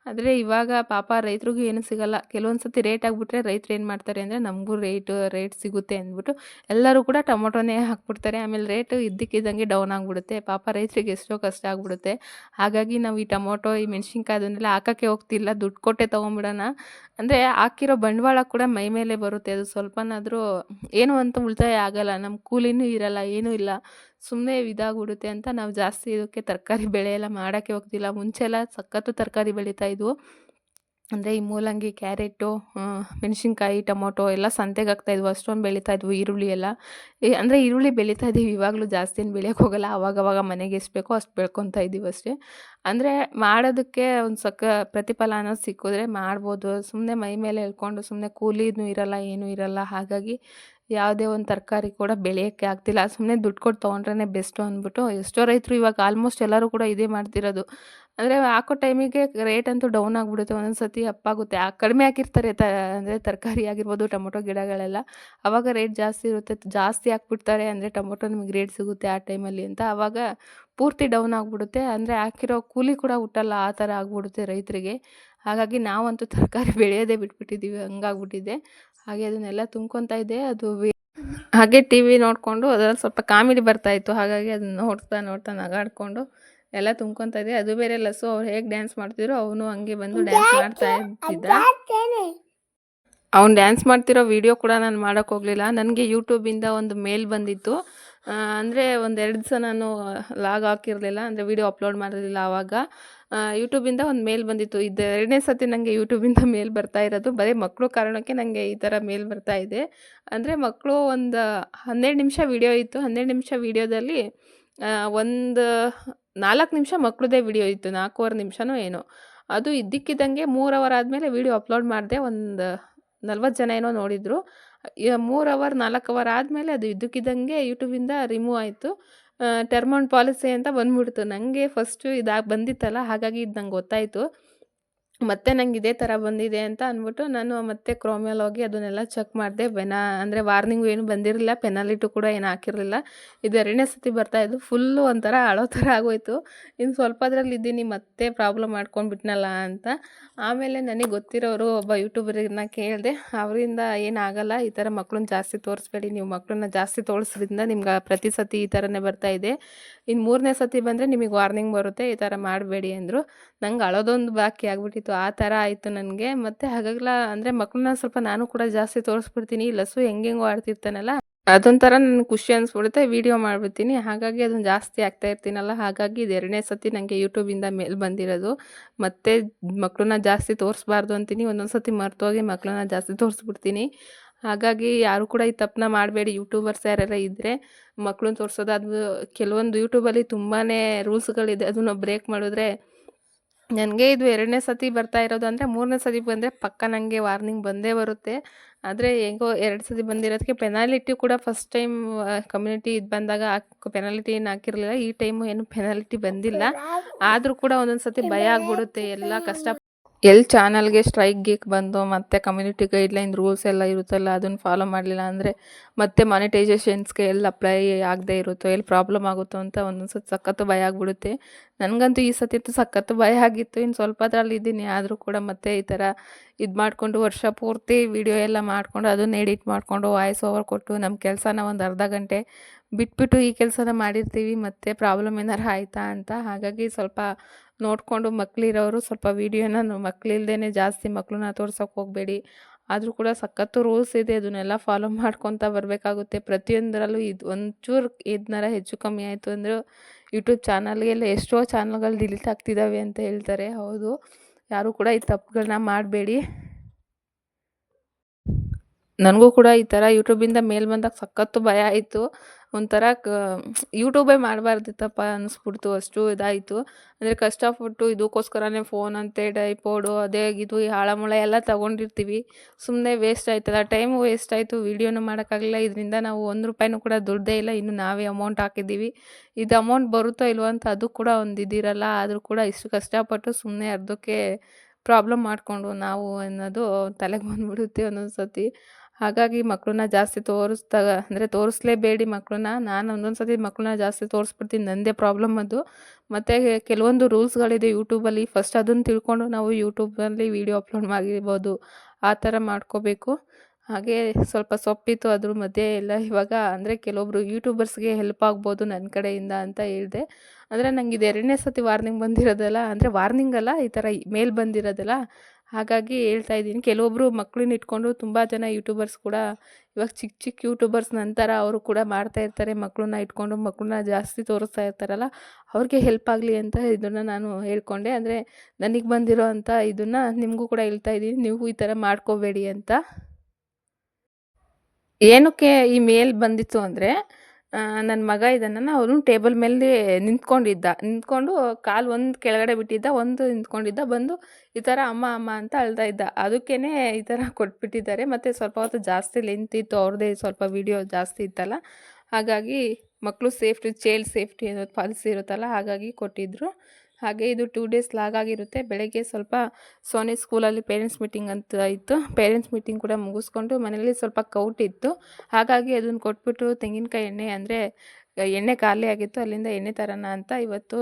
ಆದರೆ ಇವಾಗ ಪಾಪ ರೈತರಿಗೂ ಏನೂ ಸಿಗಲ್ಲ. ಕೆಲವೊಂದು ಸತಿ ರೇಟ್ ಆಗಿಬಿಟ್ರೆ ರೈತರು ಏನು ಮಾಡ್ತಾರೆ ಅಂದರೆ ನಮಗೂ ರೇಟು ರೇಟ್ ಸಿಗುತ್ತೆ ಅಂದ್ಬಿಟ್ಟು ಎಲ್ಲರೂ ಕೂಡ ಟೊಮೊಟೊನೇ ಹಾಕ್ಬಿಡ್ತಾರೆ. ಆಮೇಲೆ ರೇಟು ಇದ್ದಕ್ಕಿದ್ದಂಗೆ ಡೌನ್ ಆಗಿಬಿಡುತ್ತೆ. ಪಾಪ ರೈತರಿಗೆ ಎಷ್ಟೋ ಕಷ್ಟ ಆಗಿಬಿಡುತ್ತೆ. ಹಾಗಾಗಿ ನಾವು ಈ ಟೊಮೊಟೊ, ಈ ಮೆಣಸಿನ್ಕಾಯಿ ಅದನ್ನೆಲ್ಲ ಹಾಕೋಕ್ಕೆ ಹೋಗ್ತಿಲ್ಲ. ದುಡ್ಡು ಕೊಟ್ಟೆ ತೊಗೊಂಬಿಡೋಣ. ಅಂದರೆ ಹಾಕಿರೋ ಬಂಡವಾಳ ಕೂಡ ಮೈ ಮೇಲೆ ಬರುತ್ತೆ. ಅದು ಸ್ವಲ್ಪನಾದರೂ ಏನು ಅಂತ ಉಳಿತಾಯ ಆಗಲ್ಲ. ನಮ್ಮ ಕೂಲಿನೂ ಇರಲ್ಲ, ಏನೂ ಇಲ್ಲ. ಸುಮ್ಮನೆ ಇದಾಗ್ಬಿಡುತ್ತೆ ಅಂತ ನಾವು ಜಾಸ್ತಿ ಇದಕ್ಕೆ ತರಕಾರಿ ಬೆಳೆ ಎಲ್ಲ ಮಾಡೋಕ್ಕೆ ಹೋಗ್ತಿಲ್ಲ. ಮುಂಚೆ ಎಲ್ಲ ಸಖತ್ತು ತರಕಾರಿ ಬೆಳೀತಾ ಇದ್ವು. ಅಂದರೆ ಈ ಮೂಲಂಗಿ, ಕ್ಯಾರೆಟು ಮೆಣಸಿನ್ಕಾಯಿ, ಟೊಮೊಟೊ ಎಲ್ಲ ಸಂತೆಗೆ ಹಾಕ್ತಾಯಿದ್ವು ಅಷ್ಟೊಂದು ಬೆಳೀತಾ ಇದ್ವು ಈರುಳ್ಳಿ ಎಲ್ಲ. ಅಂದರೆ ಈರುಳ್ಳಿ ಬೆಳೀತಾ ಇದ್ದೀವಿ. ಇವಾಗಲೂ ಜಾಸ್ತಿ ಏನು ಬೆಳೆಯೋಕೆ ಹೋಗಲ್ಲ. ಅವಾಗವಾಗ ಮನೆಗೆ ಎಷ್ಟು ಬೇಕೋ ಅಷ್ಟು ಬೆಳ್ಕೊತಾ ಇದ್ದೀವಿ ಅಷ್ಟೇ. ಅಂದರೆ ಮಾಡೋದಕ್ಕೆ ಒಂದು ಸಕ್ಕ ಪ್ರತಿಫಲ ಅನ್ನೋದು ಸಿಕ್ಕಿದ್ರೆ ಮಾಡ್ಬೋದು. ಸುಮ್ಮನೆ ಮೈ ಮೇಲೆ ಹೇಳ್ಕೊಂಡು ಸುಮ್ಮನೆ ಕೂಲಿನೂ ಇರಲ್ಲ, ಏನೂ ಇರಲ್ಲ. ಹಾಗಾಗಿ ಯಾವುದೇ ಒಂದು ತರಕಾರಿ ಕೂಡ ಬೆಳೆಯೋಕ್ಕೆ ಆಗ್ತಿಲ್ಲ. ಸುಮ್ಮನೆ ದುಡ್ಡು ಕೊಟ್ಟು ತೊಗೊಂಡ್ರೇ ಬೆಸ್ಟು ಅಂದ್ಬಿಟ್ಟು ಎಷ್ಟೋ ರೈತರು ಇವಾಗ ಆಲ್ಮೋಸ್ಟ್ ಎಲ್ಲರೂ ಕೂಡ ಇದೇ ಮಾಡ್ತಿರೋದು. ಅಂದರೆ ಹಾಕೋ ಟೈಮಿಗೆ ರೇಟ್ ಅಂತೂ ಡೌನ್ ಆಗಿಬಿಡುತ್ತೆ. ಒಂದೊಂದು ಸತಿ ಅಪ್ಪಾಗುತ್ತೆ ಕಡಿಮೆ ಹಾಕಿರ್ತಾರೆ ತ, ಅಂದರೆ ತರಕಾರಿ ಆಗಿರ್ಬೋದು, ಟೊಮೊಟೊ ಗಿಡಗಳೆಲ್ಲ. ಆವಾಗ ರೇಟ್ ಜಾಸ್ತಿ ಇರುತ್ತೆ. ಜಾಸ್ತಿ ಹಾಕ್ಬಿಡ್ತಾರೆ ಅಂದರೆ ಟೊಮೊಟೊ ನಿಮಗೆ ರೇಟ್ ಸಿಗುತ್ತೆ ಆ ಟೈಮಲ್ಲಿ ಅಂತ. ಆವಾಗ ಪೂರ್ತಿ ಡೌನ್ ಆಗಿಬಿಡುತ್ತೆ. ಅಂದರೆ ಹಾಕಿರೋ ಕೂಲಿ ಕೂಡ ಹುಟ್ಟಲ್ಲ. ಆ ಥರ ಆಗಿಬಿಡುತ್ತೆ ರೈತರಿಗೆ. ಹಾಗಾಗಿ ನಾವಂತೂ ತರಕಾರಿ ಬೆಳೆಯೋದೇ ಬಿಟ್ಬಿಟ್ಟಿದ್ದೀವಿ ಹಂಗಾಗ್ಬಿಟ್ಟಿದೆ. ಹಾಗೆ ಅದನ್ನೆಲ್ಲ ತುಂಬ್ಕೊತಾ ಇದ್ದೆ. ಅದು ಹಾಗೆ ಟಿ ವಿ ನೋಡಿಕೊಂಡು ಅದರಲ್ಲಿ ಸ್ವಲ್ಪ ಕಾಮಿಡಿ ಬರ್ತಾಯಿತ್ತು ಹಾಗಾಗಿ ಅದನ್ನ ನೋಡ್ತಾ ನೋಡ್ತಾ ನಗಾಡ್ಕೊಂಡು ಎಲ್ಲ ತುಂಬ್ಕೊತಾ ಇದ್ದೆ. ಅದು ಬೇರೆ ಲಸ್ಸು ಅವ್ರು ಹೇಗೆ ಡ್ಯಾನ್ಸ್ ಮಾಡ್ತಿದ್ರು ಅವನು ಹಂಗೆ ಬಂದು ಡ್ಯಾನ್ಸ್ ಮಾಡ್ತಾ ಇದ್ದಿದ್ದ ಅವ್ನು ಡ್ಯಾನ್ಸ್ ಮಾಡ್ತಿರೋ ವಿಡಿಯೋ ಕೂಡ ನಾನು ಮಾಡೋಕ್ಕೋಗ್ಲಿಲ್ಲ ನನಗೆ ಯೂಟ್ಯೂಬಿಂದ ಒಂದು ಮೇಲ್ ಬಂದಿತ್ತು. ಅಂದರೆ ಒಂದೆರಡು ದಿವಸ ನಾನು ಲಾಗ್ ಹಾಕಿರಲಿಲ್ಲ, ಅಂದರೆ ವೀಡಿಯೋ ಅಪ್ಲೋಡ್ ಮಾಡಿರಲಿಲ್ಲ ಆವಾಗ ಯೂಟ್ಯೂಬಿಂದ ಒಂದು ಮೇಲ್ ಬಂದಿತ್ತು. ಇದು ಎರಡನೇ ಸತಿ ನನಗೆ ಯೂಟ್ಯೂಬಿಂದ ಮೇಲ್ ಬರ್ತಾ ಇರೋದು. ಬರೀ ಮಕ್ಕಳು ಕಾರಣಕ್ಕೆ ನನಗೆ ಈ ಥರ ಮೇಲ್ ಬರ್ತಾ ಇದೆ. ಅಂದರೆ ಮಕ್ಕಳು ಒಂದು ಹನ್ನೆರಡು ನಿಮಿಷ ವೀಡಿಯೋ ಇತ್ತು. ಹನ್ನೆರಡು ನಿಮಿಷ ವೀಡಿಯೋದಲ್ಲಿ ಒಂದು ನಾಲ್ಕು ನಿಮಿಷ ಮಕ್ಕಳದೇ ವಿಡಿಯೋ ಇತ್ತು. ನಾಲ್ಕೂವರೆ ನಿಮಿಷನೋ ಏನೋ. ಅದು ಇದ್ದಕ್ಕಿದ್ದಂಗೆ ಮೂರು ಅವರ್ ಆದಮೇಲೆ ವೀಡಿಯೋ ಅಪ್ಲೋಡ್ ಮಾಡಿದೆ ಒಂದು ನಲ್ವತ್ತು ಜನ ಏನೋ ನೋಡಿದರು. ಮೂರು ಅವರ್, ನಾಲ್ಕು ಅವರ್ ಆದಮೇಲೆ ಅದು ಇದ್ದಕ್ಕಿದ್ದಂಗೆ ಯೂಟ್ಯೂಬಿಂದ ರಿಮೂವ್ ಆಯಿತು. ಟರ್ಮ್ ಪಾಲಿಸಿ ಅಂತ ಬಂದ್ಬಿಡ್ತು. ನನಗೆ ಫಸ್ಟು ಇದಾಗಿ ಬಂದಿತ್ತಲ್ಲ, ಹಾಗಾಗಿ ಇದು ನಂಗೆ ಗೊತ್ತಾಯಿತು. ಮತ್ತೆ ನಂಗೆ ಇದೇ ಥರ ಬಂದಿದೆ ಅಂತ ಅಂದ್ಬಿಟ್ಟು ನಾನು ಮತ್ತೆ ಕ್ರೋಮಿಯಲ್ಲಿ ಹೋಗಿ ಅದನ್ನೆಲ್ಲ ಚೆಕ್ ಮಾಡಿದೆ. ಬೆನಾ ಅಂದರೆ ವಾರ್ನಿಂಗು ಏನು ಬಂದಿರಲಿಲ್ಲ. ಪೆನಾಲಿಟು ಕೂಡ ಏನು ಹಾಕಿರಲಿಲ್ಲ. ಇದು ಎರಡನೇ ಸತಿ ಬರ್ತಾಯಿದ್ದು ಫುಲ್ಲು ಒಂಥರ ಅಳೋ ಥರ ಆಗೋಯ್ತು. ಇನ್ನು ಸ್ವಲ್ಪ ಅದರಲ್ಲಿ ಇದ್ದೀನಿ, ಮತ್ತೆ ಪ್ರಾಬ್ಲಮ್ ಮಾಡ್ಕೊಂಡ್ಬಿಟ್ನಲ್ಲ ಅಂತ. ಆಮೇಲೆ ನನಗೆ ಗೊತ್ತಿರೋರು ಒಬ್ಬ ಯೂಟ್ಯೂಬರ್ನ ಕೇಳಿದೆ. ಅವರಿಂದ ಏನಾಗಲ್ಲ ಈ ಥರ ಮಕ್ಕಳನ್ನ ಜಾಸ್ತಿ ತೋರಿಸ್ಬೇಡಿ. ನೀವು ಮಕ್ಕಳನ್ನ ಜಾಸ್ತಿ ತೋರಿಸೋದ್ರಿಂದ ನಿಮ್ಗೆ ಪ್ರತಿ ಸತಿ ಈ ಥರನೇ ಬರ್ತಾ ಇದೆ. ಇನ್ನು ಮೂರನೇ ಸತಿ ಬಂದರೆ ನಿಮಗೆ ವಾರ್ನಿಂಗ್ ಬರುತ್ತೆ. ಈ ಥರ ಮಾಡಬೇಡಿ ಅಂದರು. ನಂಗೆ ಅಳೋದೊಂದು ಬಾಕಿ ಆಗಿಬಿಟ್ಟಿತ್ತು. ಆ ಥರ ಆಯಿತು ನನಗೆ. ಮತ್ತು ಹಾಗಾಗಲ್ಲ ಅಂದರೆ ಮಕ್ಕಳನ್ನ ಸ್ವಲ್ಪ ನಾನು ಕೂಡ ಜಾಸ್ತಿ ತೋರಿಸ್ಬಿಡ್ತೀನಿ. ಲಸು ಹೆಂಗೆಂಗೋ ಆಡ್ತಿರ್ತಾನಲ್ಲ, ಅದೊಂಥರ ನನಗೆ ಖುಷಿ ಅನಿಸ್ಬಿಡುತ್ತೆ. ವಿಡಿಯೋ ಮಾಡ್ಬಿಡ್ತೀನಿ. ಹಾಗಾಗಿ ಅದನ್ನು ಜಾಸ್ತಿ ಆಗ್ತಾ ಇರ್ತೀನಲ್ಲ, ಹಾಗಾಗಿ ಇದು ಎರಡನೇ ಸತಿ ನನಗೆ ಯೂಟ್ಯೂಬಿಂದ ಮೇಲೆ ಬಂದಿರೋದು. ಮತ್ತೆ ಮಕ್ಕಳನ್ನ ಜಾಸ್ತಿ ತೋರಿಸ್ಬಾರ್ದು ಅಂತೀನಿ. ಒಂದೊಂದು ಸತಿ ಮರ್ತೋಗಿ ಮಕ್ಕಳನ್ನ ಜಾಸ್ತಿ ತೋರಿಸ್ಬಿಡ್ತೀನಿ. ಹಾಗಾಗಿ ಯಾರು ಕೂಡ ಈ ತಪ್ಪನ್ನ ಮಾಡಬೇಡಿ. ಯೂಟ್ಯೂಬರ್ಸ್ ಯಾರೆಲ್ಲ ಇದ್ದರೆ ಮಕ್ಕಳನ್ನ ತೋರಿಸೋದು ಅದು ಕೆಲವೊಂದು ಯೂಟ್ಯೂಬಲ್ಲಿ ತುಂಬಾ ರೂಲ್ಸ್ಗಳಿದೆ ಅದನ್ನು ಬ್ರೇಕ್ ಮಾಡಿದ್ರೆ ನನಗೆ ಇದು ಎರಡನೇ ಸತಿ ಬರ್ತಾ ಇರೋದು ಅಂದರೆ ಮೂರನೇ ಸತಿ ಬಂದರೆ ಪಕ್ಕ ನನಗೆ ವಾರ್ನಿಂಗ್ ಬಂದೇ ಬರುತ್ತೆ. ಆದರೆ ಹೇಗೋ ಎರಡು ಸತಿ ಬಂದಿರೋದಕ್ಕೆ ಪೆನಾಲಿಟಿ ಕೂಡ ಫಸ್ಟ್ ಟೈಮ್ ಕಮ್ಯುನಿಟಿ ಇದು ಬಂದಾಗ ಪೆನಾಲಿಟಿ ಏನು ಹಾಕಿರಲಿಲ್ಲ. ಈ ಟೈಮು ಏನು ಪೆನಾಲಿಟಿ ಬಂದಿಲ್ಲ. ಆದರೂ ಕೂಡ ಒಂದೊಂದು ಸತಿ ಭಯ ಆಗ್ಬಿಡುತ್ತೆ. ಎಲ್ಲ ಕಷ್ಟ ಎಲ್ಲಿ ಚಾನಲ್ಗೆ ಸ್ಟ್ರೈಕ್ ಗೀಕ್ ಬಂದು ಮತ್ತೆ ಕಮ್ಯುನಿಟಿ ಗೈಡ್ಲೈನ್ ರೂಲ್ಸ್ ಎಲ್ಲ ಇರುತ್ತಲ್ಲ ಅದನ್ನು ಫಾಲೋ ಮಾಡಲಿಲ್ಲ ಅಂದರೆ ಮತ್ತೆ ಮಾನಿಟೈಸೇಷನ್ಸ್ಗೆ ಎಲ್ಲಿ ಅಪ್ಲೈ ಆಗದೆ ಇರುತ್ತೋ ಎಲ್ಲಿ ಪ್ರಾಬ್ಲಮ್ ಆಗುತ್ತೋ ಅಂತ ಒಂದೊಂದು ಸತಿ ಸಖತ್ತು ಭಯ ಆಗಿಬಿಡುತ್ತೆ. ನನಗಂತೂ ಈ ಸತಿ ಸಖತ್ತು ಭಯ ಆಗಿತ್ತು ಇನ್ನು ಸ್ವಲ್ಪ ಅದರಲ್ಲಿ ಇದ್ದೀನಿ, ಆದರೂ ಕೂಡ ಮತ್ತೆ ಈ ಥರ ಇದು ಮಾಡಿಕೊಂಡು ವರ್ಷ ಪೂರ್ತಿ ವಿಡಿಯೋ ಎಲ್ಲ ಮಾಡಿಕೊಂಡು ಅದನ್ನು ಎಡಿಟ್ ಮಾಡಿಕೊಂಡು ವಾಯ್ಸ್ ಓವರ್ ಕೊಟ್ಟು ನಮ್ಮ ಕೆಲಸನ ಒಂದು ಅರ್ಧ ಗಂಟೆ ಬಿಟ್ಬಿಟ್ಟು ಈ ಕೆಲಸನ ಮಾಡಿರ್ತೀವಿ, ಮತ್ತು ಪ್ರಾಬ್ಲಮ್ ಏನಾರು ಆಯ್ತಾ ಅಂತ. ಹಾಗಾಗಿ ಸ್ವಲ್ಪ ನೋಡಿಕೊಂಡು ಮಕ್ಕಳಿರೋರು ಸ್ವಲ್ಪ ವೀಡಿಯೋನ ಮಕ್ಕಳಿಲ್ದೇ ಜಾಸ್ತಿ ಮಕ್ಕಳನ್ನ ತೋರ್ಸೋಕೆ ಹೋಗಬೇಡಿ. ಆದರೂ ಕೂಡ ಸಖತ್ತು ರೂಲ್ಸ್ ಇದೆ, ಅದನ್ನೆಲ್ಲ ಫಾಲೋ ಮಾಡ್ಕೊತ ಬರಬೇಕಾಗುತ್ತೆ. ಪ್ರತಿಯೊಂದರಲ್ಲೂ ಇದು ಒಂಚೂರು ಇದನ್ನರ ಹೆಚ್ಚು ಕಮ್ಮಿ ಆಯಿತು ಅಂದರೆ ಯೂಟ್ಯೂಬ್ ಚಾನಲ್ಗೆಲ್ಲ ಎಷ್ಟೋ ಚಾನಲ್ಗಳು ಡಿಲೀಟ್ ಆಗ್ತಿದ್ದಾವೆ ಅಂತ ಹೇಳ್ತಾರೆ. ಹೌದು. ಯಾರೂ ಕೂಡ ಈ ತಪ್ಪುಗಳನ್ನ ಮಾಡಬೇಡಿ. ನನಗೂ ಕೂಡ ಈ ಥರ ಯೂಟ್ಯೂಬಿಂದ ಮೇಲೆ ಬಂದಾಗ ಸಖತ್ತು ಭಯ ಆಯಿತು. ಒಂಥರ ಕ, ಯೂಟ್ಯೂಬೇ ಮಾಡಬಾರ್ದಿತ್ತಪ್ಪ ಅನ್ನಿಸ್ಬಿಡ್ತು ಅಷ್ಟು ಇದಾಯಿತು. ಅಂದರೆ ಕಷ್ಟಪಟ್ಟು ಇದಕ್ಕೋಸ್ಕರನೇ ಫೋನ್ ಅಂತೆ ಡೈಪೋಡು ಅದೇ ಇದು ಈ ಹಾಳಮೂಳ ಎಲ್ಲ ತೊಗೊಂಡಿರ್ತೀವಿ. ಸುಮ್ಮನೆ ವೇಸ್ಟ್ ಆಯ್ತಲ್ಲ ಟೈಮು ವೇಸ್ಟ್ ಆಯಿತು ವೀಡಿಯೋನು ಮಾಡೋಕ್ಕಾಗಲಿಲ್ಲ. ಇದರಿಂದ ನಾವು ಒಂದು ರೂಪಾಯಿನೂ ಕೂಡ ದುಡ್ಡೇ ಇಲ್ಲ, ಇನ್ನು ನಾವೇ ಅಮೌಂಟ್ ಹಾಕಿದ್ದೀವಿ. ಇದು ಅಮೌಂಟ್ ಬರುತ್ತೋ ಇಲ್ವೋ ಅಂತ ಅದು ಕೂಡ ಒಂದು ಇದಿರಲ್ಲ, ಆದರೂ ಕೂಡ ಇಷ್ಟು ಕಷ್ಟಪಟ್ಟು ಸುಮ್ಮನೆ ಅರ್ಧಕ್ಕೆ ಪ್ರಾಬ್ಲಮ್ ಮಾಡಿಕೊಂಡು ನಾವು ಅನ್ನೋದು ತಲೆಗೆ ಬಂದುಬಿಡುತ್ತೆ ಒಂದೊಂದು ಸತಿ ಹಾಗಾಗಿ ಮಕ್ಕಳನ್ನ ಜಾಸ್ತಿ ತೋರಿಸ್ದಾಗ, ಅಂದರೆ ತೋರಿಸ್ಲೇಬೇಡಿ ಮಕ್ಕಳನ್ನ ನಾನು ಒಂದೊಂದು ಸತಿ ಮಕ್ಕಳನ್ನ ಜಾಸ್ತಿ ತೋರಿಸ್ಬಿಡ್ತೀನಿ ನನ್ನದೇ ಪ್ರಾಬ್ಲಮ್ ಅದು. ಮತ್ತು ಕೆಲವೊಂದು ರೂಲ್ಸ್ಗಳಿದೆ ಯೂಟ್ಯೂಬಲ್ಲಿ. ಫಸ್ಟ್ ಅದನ್ನು ತಿಳ್ಕೊಂಡು ನಾವು ಯೂಟ್ಯೂಬಲ್ಲಿ ವೀಡಿಯೋ ಅಪ್ಲೋಡ್ ಮಾಡಿರ್ಬೋದು. ಆ ಥರ ಮಾಡ್ಕೋಬೇಕು. ಹಾಗೆ ಸ್ವಲ್ಪ ಸೊಪ್ಪಿತ್ತು ಅದ್ರ ಮಧ್ಯೆ ಎಲ್ಲ ಇವಾಗ, ಅಂದರೆ ಕೆಲವೊಬ್ರು ಯೂಟ್ಯೂಬರ್ಸ್ಗೆ ಹೆಲ್ಪ್ ಆಗ್ಬೋದು ನನ್ನ ಕಡೆಯಿಂದ ಅಂತ ಹೇಳಿದೆ. ಅಂದರೆ ನನಗೆ ಇದು ಎರಡನೇ ಸತಿ ವಾರ್ನಿಂಗ್ ಬಂದಿರೋದಲ್ಲ, ಅಂದರೆ ವಾರ್ನಿಂಗ್ ಅಲ್ಲ, ಈ ಥರ ಮೇಲ್ ಬಂದಿರೋದಲ್ಲ. ಹಾಗಾಗಿ ಹೇಳ್ತಾ ಇದ್ದೀನಿ. ಕೆಲವೊಬ್ಬರು ಮಕ್ಕಳನ್ನ ಇಟ್ಕೊಂಡು ತುಂಬ ಜನ ಯೂಟ್ಯೂಬರ್ಸ್ ಕೂಡ, ಇವಾಗ ಚಿಕ್ಕ ಚಿಕ್ಕ ಯೂಟ್ಯೂಬರ್ಸ್ ನಂತರ ಅವರು ಕೂಡ ಮಾಡ್ತಾ ಇರ್ತಾರೆ. ಮಕ್ಕಳನ್ನ ಇಟ್ಕೊಂಡು ಮಕ್ಕಳನ್ನ ಜಾಸ್ತಿ ತೋರಿಸ್ತಾ ಇರ್ತಾರಲ್ಲ, ಅವ್ರಿಗೆ ಹೆಲ್ಪ್ ಆಗಲಿ ಅಂತ ಇದನ್ನು ನಾನು ಹೇಳ್ಕೊಂಡೆ. ಅಂದರೆ ನನಗೆ ಬಂದಿರೋ ಅಂಥ ಇದನ್ನು ನಿಮಗೂ ಕೂಡ ಹೇಳ್ತಾ ಇದ್ದೀನಿ. ನೀವು ಈ ಥರ ಮಾಡ್ಕೋಬೇಡಿ ಅಂತ. ಏನಕ್ಕೆ ಈ ಮೇಲ್ ಬಂದಿತ್ತು ಅಂದರೆ ನನ್ನ ಮಗ ಇದನ್ನ ಅವನು ಟೇಬಲ್ ಮೇಲೆ ನಿಂತ್ಕೊಂಡಿದ್ದ. ನಿಂತ್ಕೊಂಡು ಕಾಲು ಒಂದು ಕೆಳಗಡೆ ಬಿಟ್ಟಿದ್ದ, ಒಂದು ನಿಂತ್ಕೊಂಡಿದ್ದ, ಬಂದು ಈ ಥರ ಅಮ್ಮ ಅಮ್ಮ ಅಂತ ಅಳ್ತಾ ಇದ್ದ. ಅದಕ್ಕೇ ಈ ಥರ ಕೊಟ್ಬಿಟ್ಟಿದ್ದಾರೆ. ಮತ್ತು ಸ್ವಲ್ಪ ಹೊತ್ತು ಜಾಸ್ತಿ ಲೆಂತ್ ಇತ್ತು ಅವ್ರದ್ದೇ ಸ್ವಲ್ಪ ವೀಡಿಯೋ ಜಾಸ್ತಿ ಇತ್ತಲ್ಲ. ಹಾಗಾಗಿ ಮಕ್ಕಳು ಸೇಫ್ಟಿ ಚೈಲ್ಡ್ ಸೇಫ್ಟಿ ಅನ್ನೋದು ಪಾಲಿಸಿ ಇರುತ್ತಲ್ಲ, ಹಾಗಾಗಿ ಕೊಟ್ಟಿದ್ದರು ಹಾಗೆ ಇದು ಟೂ ಡೇಸ್ ಲಾಗ್ ಆಗಿರುತ್ತೆ. ಬೆಳಗ್ಗೆ ಸ್ವಲ್ಪ ಸೋನಿ ಸ್ಕೂಲಲ್ಲಿ ಪೇರೆಂಟ್ಸ್ ಮೀಟಿಂಗ್ ಅಂತ ಇತ್ತು. ಪೇರೆಂಟ್ಸ್ ಮೀಟಿಂಗ್ ಕೂಡ ಮುಗಿಸ್ಕೊಂಡು ಮನೇಲಿ ಸ್ವಲ್ಪ ಕೌಟ್ ಇತ್ತು. ಹಾಗಾಗಿ ಅದನ್ನು ಕೊಟ್ಬಿಟ್ಟು ತೆಂಗಿನಕಾಯಿ ಎಣ್ಣೆ ಅಂದರೆ ಎಣ್ಣೆ ಖಾಲಿ ಆಗಿತ್ತು. ಅಲ್ಲಿಂದ ಎಣ್ಣೆ ತರೋಣ ಅಂತ ಇವತ್ತು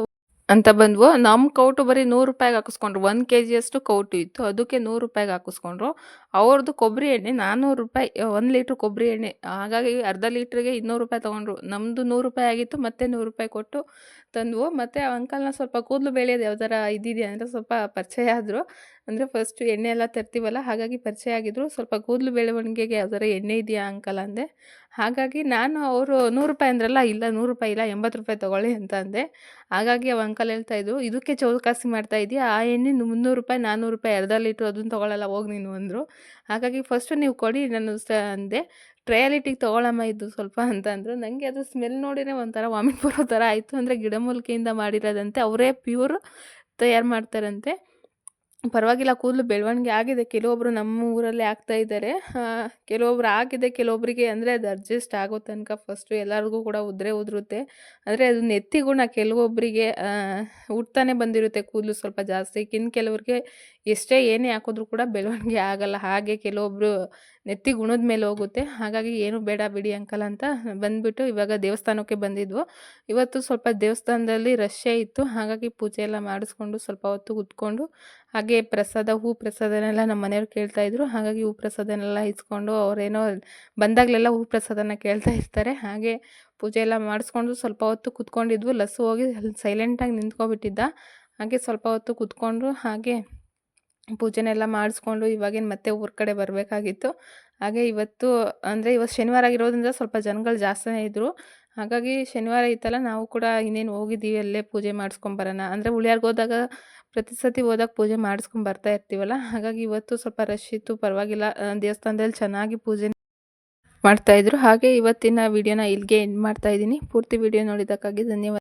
ಅಂತ ಬಂದ್ವು. ನಮ್ಮ ಕೌಟು ಬರೀ ನೂರು ರೂಪಾಯಿಗೆ ಹಾಕಿಸ್ಕೊಂಡ್ರು. ಒಂದು ಕೆ ಜಿಯಷ್ಟು ಕೌಟು ಇತ್ತು. ಅದಕ್ಕೆ ನೂರು ರೂಪಾಯಿಗೆ ಹಾಕಿಸ್ಕೊಂಡ್ರು. ಅವ್ರದ್ದು ಕೊಬ್ಬರಿ ಎಣ್ಣೆ ನಾನ್ನೂರು ರೂಪಾಯಿ ಒಂದು ಲೀಟ್ರ್ ಕೊಬ್ಬರಿ ಎಣ್ಣೆ. ಹಾಗಾಗಿ ಅರ್ಧ ಲೀಟ್ರಿಗೆ ಇನ್ನೂರು ರೂಪಾಯಿ ತೊಗೊಂಡ್ರು. ನಮ್ಮದು ನೂರು ರೂಪಾಯಿ ಆಗಿತ್ತು. ಮತ್ತೆ ನೂರು ರೂಪಾಯಿ ಕೊಟ್ಟು ತಂದ್ವು. ಮತ್ತು ಅಂಕಲ್ನ ಸ್ವಲ್ಪ ಕೂದಲು ಬೆಳೆಯೋದು ಯಾವ ಥರ ಅಂದರೆ ಸ್ವಲ್ಪ ಪರಿಚಯ ಆದರು. ಅಂದರೆ ಫಸ್ಟು ಎಣ್ಣೆ ಎಲ್ಲ ತರ್ತೀವಲ್ಲ, ಹಾಗಾಗಿ ಪರಿಚಯ ಆಗಿದ್ರು. ಸ್ವಲ್ಪ ಕೂದಲು ಬೆಳವಣಿಗೆಗೆ ಯಾವ ಎಣ್ಣೆ ಇದೆಯಾ ಅಂಕಲ್ ಅಂದೆ. ಹಾಗಾಗಿ ನಾನು ಅವರು ನೂರು ರೂಪಾಯಿ ಅಂದ್ರಲ್ಲ, ಇಲ್ಲ ನೂರು ರೂಪಾಯಿ ಇಲ್ಲ, ಎಂಬತ್ತು ರೂಪಾಯಿ ತೊಗೊಳ್ಳಿ ಅಂತ ಅಂದೆ. ಹಾಗಾಗಿ ಅವ ಅಂಕಲ್ ಹೇಳ್ತಾ ಹೇಳ್ತಾಯಿದ್ರು ಇದಕ್ಕೆ ಚೌಕಾಸಿ ಮಾಡ್ತಾ ಇದೀಯ? ಆ ಎಣ್ಣೆ ಮುನ್ನೂರು ರೂಪಾಯಿ ನಾನ್ನೂರು ರೂಪಾಯಿ, ಅರ್ಧ ಲೀಟ್ರು ಅದನ್ನು ತೊಗೊಳಲ್ಲ, ಹೋಗಿ ನೀನು ಅಂದರು. ಹಾಗಾಗಿ ಫಸ್ಟು ನೀವು ಕೊಡಿ, ನಾನು ಸ ಅಂದೆ. ಟ್ರಯಾಲಿಟಿಗೆ ತೊಗೊಳಮ್ಮ ಇದು ಸ್ವಲ್ಪ ಅಂತ ಅಂದರು. ನನಗೆ ಅದು ಸ್ಮೆಲ್ ನೋಡಿನೇ ಒಂಥರ ವಾಮಿಟ್ ಬರೋ ಥರ ಆಯಿತು. ಅಂದರೆ ಗಿಡಮೂಲಿಕೆಯಿಂದ ಮಾಡಿರೋದಂತೆ, ಅವರೇ ಪ್ಯೂರ್ ತಯಾರು ಮಾಡ್ತಾರಂತೆ. ಪರವಾಗಿಲ್ಲ, ಕೂದಲು ಬೆಳವಣಿಗೆ ಆಗಿದೆ. ಕೆಲವೊಬ್ಬರು ನಮ್ಮ ಊರಲ್ಲಿ ಆಗ್ತಾ ಇದ್ದಾರೆ. ಕೆಲವೊಬ್ರು ಆಗಿದೆ ಕೆಲವೊಬ್ಬರಿಗೆ ಅಂದರೆ ಅದು ಅಡ್ಜಸ್ಟ್ ಆಗೋ ತನಕ ಫಸ್ಟು ಎಲ್ಲರಿಗೂ ಕೂಡ ಉದ್ರೆ ಉದುರುತ್ತೆ. ಅಂದರೆ ಅದು ನೆತ್ತಿಗುಣ ಕೆಲವೊಬ್ಬರಿಗೆ ಹುಟ್ತಾನೆ ಬಂದಿರುತ್ತೆ ಕೂದಲು ಸ್ವಲ್ಪ ಜಾಸ್ತಿ. ಇನ್ನು ಕೆಲವ್ರಿಗೆ ಎಷ್ಟೇ ಏನೇ ಹಾಕಿದ್ರು ಕೂಡ ಬೆಳವಣಿಗೆ ಆಗಲ್ಲ. ಹಾಗೆ ಕೆಲವೊಬ್ಬರು ನೆತ್ತಿ ಗುಣದ ಮೇಲೆ ಹೋಗುತ್ತೆ. ಹಾಗಾಗಿ ಏನು ಬೇಡ ಬಿಡಿ ಅಂಕಲ್ ಅಂತ ಬಂದುಬಿಟ್ಟು ಇವಾಗ ದೇವಸ್ಥಾನಕ್ಕೆ ಬಂದಿದ್ವು. ಇವತ್ತು ಸ್ವಲ್ಪ ದೇವಸ್ಥಾನದಲ್ಲಿ ರಶ್ಶೇ ಇತ್ತು. ಹಾಗಾಗಿ ಪೂಜೆ ಎಲ್ಲ ಮಾಡಿಸ್ಕೊಂಡು ಸ್ವಲ್ಪ ಹೊತ್ತು ಕೂತ್ಕೊಂಡು ಹಾಗೆ ಪ್ರಸಾದ, ಹೂ ಪ್ರಸಾದನೆಲ್ಲ ನಮ್ಮ ಮನೆಯವ್ರು ಕೇಳ್ತಾಯಿದ್ರು ಹಾಗಾಗಿ ಹೂ ಪ್ರಸಾದನೆಲ್ಲ ಇಸ್ಕೊಂಡು ಅವರೇನೋ ಬಂದಾಗಲೆಲ್ಲ ಹೂ ಪ್ರಸಾದನ ಕೇಳ್ತಾ ಇರ್ತಾರೆ. ಹಾಗೆ ಪೂಜೆ ಎಲ್ಲ ಮಾಡಿಸ್ಕೊಂಡು ಸ್ವಲ್ಪ ಹೊತ್ತು ಕುತ್ಕೊಂಡಿದ್ವು. ಲಸ್ಸು ಹೋಗಿ ಸೈಲೆಂಟಾಗಿ ನಿಂತ್ಕೊಬಿಟ್ಟಿದ್ದ ಹಾಗೆ ಸ್ವಲ್ಪ ಹೊತ್ತು ಕುತ್ಕೊಂಡು ಹಾಗೆ ಪೂಜೆನೆಲ್ಲ ಮಾಡಿಸ್ಕೊಂಡು ಇವಾಗೇನು ಮತ್ತೆ ಊರ ಕಡೆ ಬರಬೇಕಾಗಿತ್ತು. ಹಾಗೆ ಇವತ್ತು ಅಂದರೆ ಇವತ್ತು ಶನಿವಾರ ಆಗಿರೋದ್ರಿಂದ ಸ್ವಲ್ಪ ಜನಗಳು ಜಾಸ್ತಿನೇ ಇದ್ದರು ಹಾಗಾಗಿ ಶನಿವಾರ ಇತ್ತಲ್ಲ ನಾವು ಕೂಡ ಇನ್ನೇನು ಹೋಗಿದ್ದೀವಿ ಅಲ್ಲೇ ಪೂಜೆ ಮಾಡಿಸ್ಕೊಂಬರೋಣ ಅಂದರೆ ಹೋದಾಗ ಪ್ರತಿ ಸತಿ ಹೋದಾಗ ಪೂಜೆ ಮಾಡಿಸ್ಕೊಂಡು ಬರ್ತಾ ಇರ್ತೀವಲ್ಲ, ಹಾಗಾಗಿ ಇವತ್ತು ಸ್ವಲ್ಪ ರಶ್ ಇತ್ತು, ಪರವಾಗಿಲ್ಲ. ದೇವಸ್ಥಾನದಲ್ಲಿ ಚೆನ್ನಾಗಿ ಪೂಜೆ ಮಾಡ್ತಾಯಿದ್ರು ಹಾಗೆ ಇವತ್ತಿನ ವಿಡಿಯೋನ ಇಲ್ಲಿಗೆ ಎಂಡ್ ಮಾಡ್ತಾ ಇದ್ದೀನಿ. ಪೂರ್ತಿ ವಿಡಿಯೋ ನೋಡಿದ್ದಕ್ಕಾಗಿ ಧನ್ಯವಾದ.